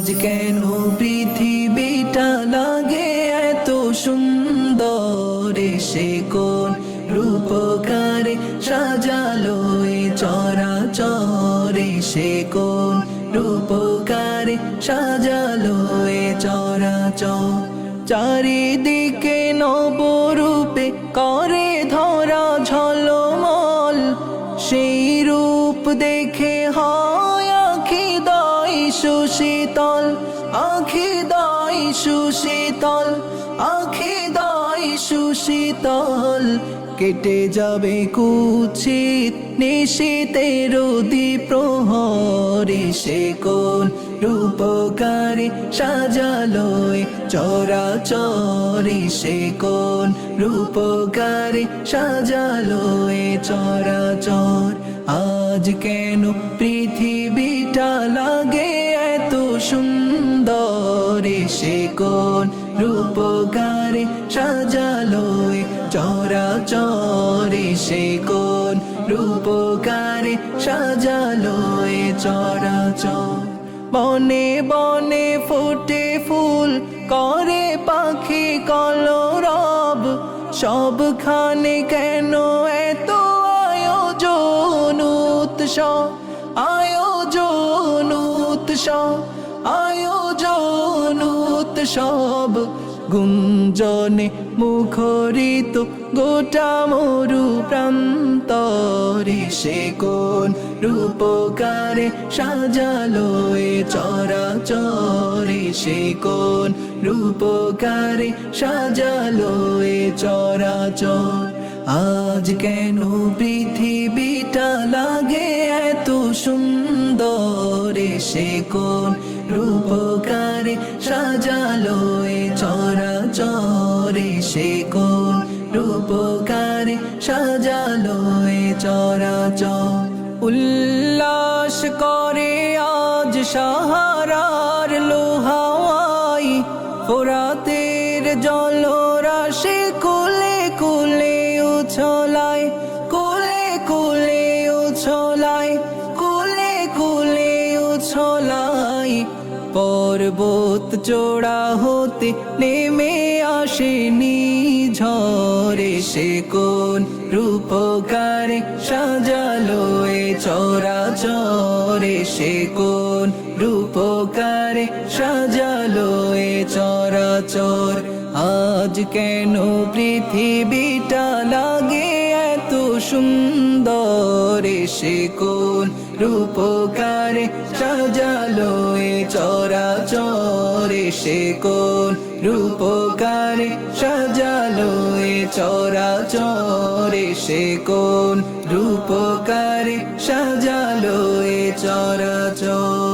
আজ কেন পৃথিবীটা লাগে এত সুন্দর? সে কোন রূপকারে সাজালো এ চরা চরে সে কোন রূপকারে সাজালো এ চরা চর চারিদিকে নবরূপে করে ধরা ঝলমল। সেই রূপ দেখে হয় সুশীতল, আখি দাই সুশীতল, আখি দাই সুশীতল। কেটে যাবে কুচিত নিশীতের প্রহরে সে কোন রূপকারে সাজালো এ চরা চরে সে কোন রূপকারে সাজালো এ চরা চর আজ কেন পৃথিবীটা লাগে সুন্দর সে কোন রূপকারে? সাজালো এ চরা চরে সে কোন রূপকারে? সাজালো এ চরা চর বনে বনে ফুটে ফুল করে পাখি কলরব। সবখানে কেন এত আয়োজন উৎসব? আয়োজন উৎসব। উৎসব গুঞ্জনে মুখরিত গোটা মরু প্রান্তরে সে কোন রূপকারে সাজালো এ চরা চরে সে কোন রূপকারে সাজালো এ চরা চর আজ কেন পৃথিবীটা লাগে এত সুন্দর? সে কোন রূপকারে সাজালো এ চরা চরে সে কোন রূপকারে সাজালো এ চরা চর উল্লাস করে আজ সাহারার লোহাওয়াই, ফোরাতের জলরাশি কুলে কুলে উছলায়, কুলে কুলে উছলায়, কুলে কুলে উছলায় পর্বত চোড়া হতে নেমে আসেনি ঝরে সে কোন রূপকারে সাজালো এ চরা চরে সে কোন রূপকারে সাজালো এ চরা চর আজ কেন পৃথিবীটা লাগে এত সুন্দর? সে কোন রূপকারে সাজালো এ চরা চরে সে কোন রূপকারে সাজালো এ চরা চরে সে কোন রূপকারে সাজালো এ চরা চর